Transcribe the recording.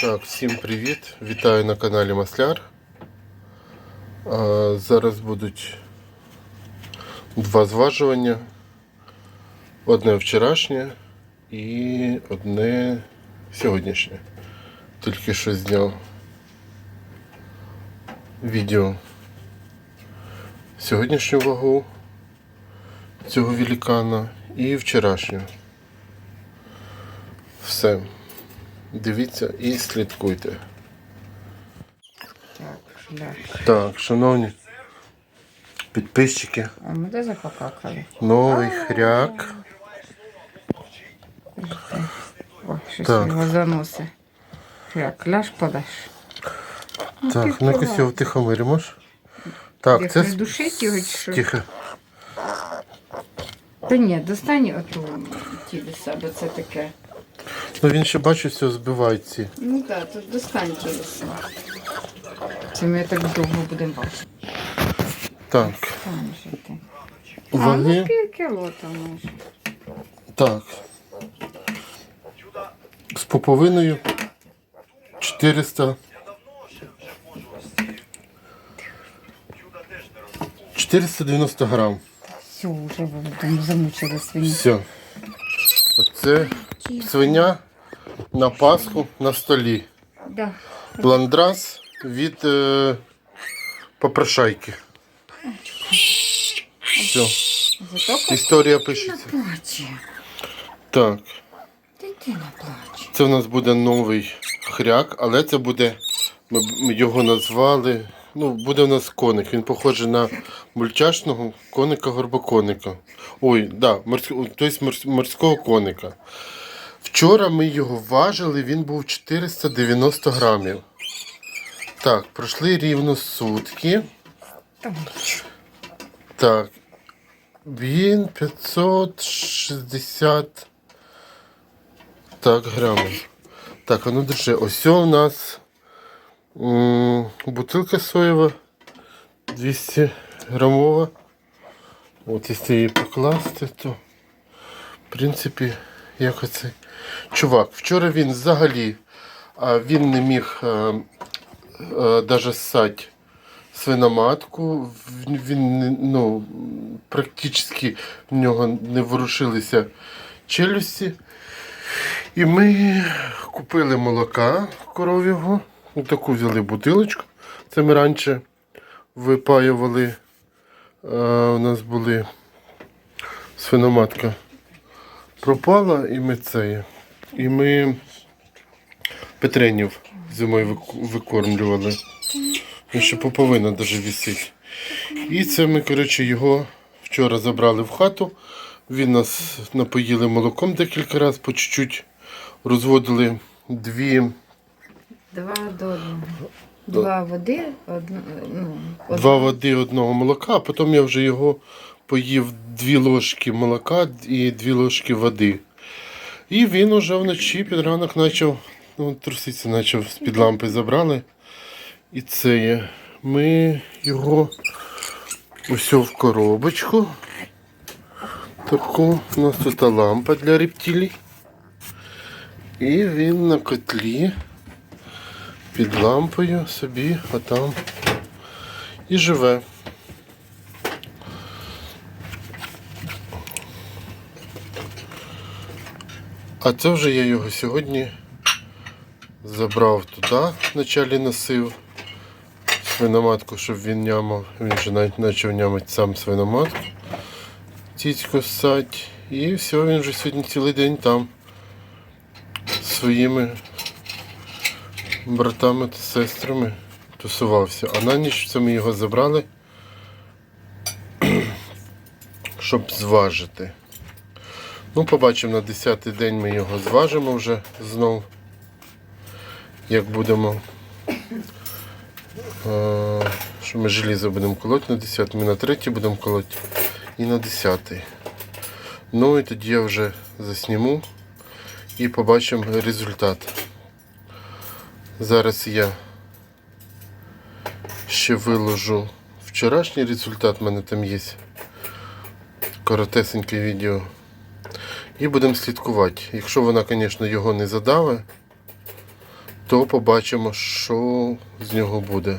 Так, всім привіт! Вітаю на каналі Масляр. А, зараз будуть два зважування. Одне вчорашнє і одне сьогоднішнє. Тільки що зняв відео сьогоднішню вагу цього великана і вчорашню. Все. Дивіться і слідкуйте. Так, да. Так, шановні підписчики, А ми де запокакали? новий хряк. Ой, щось Так. його заносить. Як, ляж подаш. Так, ну-ка сього втихомиримо. Так, це придушить його чи що? тихо. Та ні, достань оту тіліса, бо це таке. Ну він ще бачу, все збивають ці. Ну так, тут достань тіліса. Це ми так довго будемо бачити. Так, Там. А, ну ваги. ки- кіло там може. Так. З поповиною 400. 490 грам. Все, вже ви там замучили свині. Все. Оце свиня на Пасху на столі. Да. Ландрас від е, попрошайки. Все. Історія пишеться. Так. Дитина плаче. Це в нас буде новий хряк, але це буде. Ми його назвали. Ну, буде в нас коник. Він похожий на мультяшного коника горбоконика. Ой, да, морського, тобто морського коника. Вчора ми його важили, він був 490 грамів. Так, пройшли рівно сутки. Так. Він 560 так, грамів. Так, а ну держи. Ось у нас м, бутилка соєва 200 грамова. От якщо її покласти, то в принципі, як оцей. Чувак, вчора він взагалі він не міг а, а, даже ссать свиноматку. Він ну, практично в нього не ворушилися челюсті. І ми купили молока коров'ього. Таку взяли бутилочку. Це ми раніше випаювали. А, у нас були свиноматка пропала, і ми це. І ми петренів зимою викормлювали. Він ще поповина даже висить. І це ми, коротше, його вчора забрали в хату. Він нас напоїли молоком декілька разів, по чуть-чуть розводили дві. Два до одного. Два води, одно, ну, Два води одного молока, а потім я вже його поїв дві ложки молока і дві ложки води. І він уже вночі під ранок почав, ну, труситися почав з-під лампи забрали. І це є. Ми його ось в коробочку. Таку. У нас тут лампа для рептилій. І він на котлі під лампою собі отам і живе. А це вже я його сьогодні забрав туди, вначалі носив свиноматку, щоб він нямав. Він вже навіть почав нямати сам свиноматку. Тітьку ссать. І все, він вже сьогодні цілий день там своїми братами та сестрами тусувався. А на ніч це ми його забрали, щоб зважити. Ну, побачимо на 10-й день ми його зважимо вже знов. Як будемо. Що ми желізо будемо колоти на 10 ми на 3 будемо колоти і на 10. Ну і тоді я вже засніму і побачимо результат. Зараз я ще виложу вчорашній результат, в мене там є коротесеньке відео. І будемо слідкувати. Якщо вона, звісно, його не задаве, то побачимо, що з нього буде.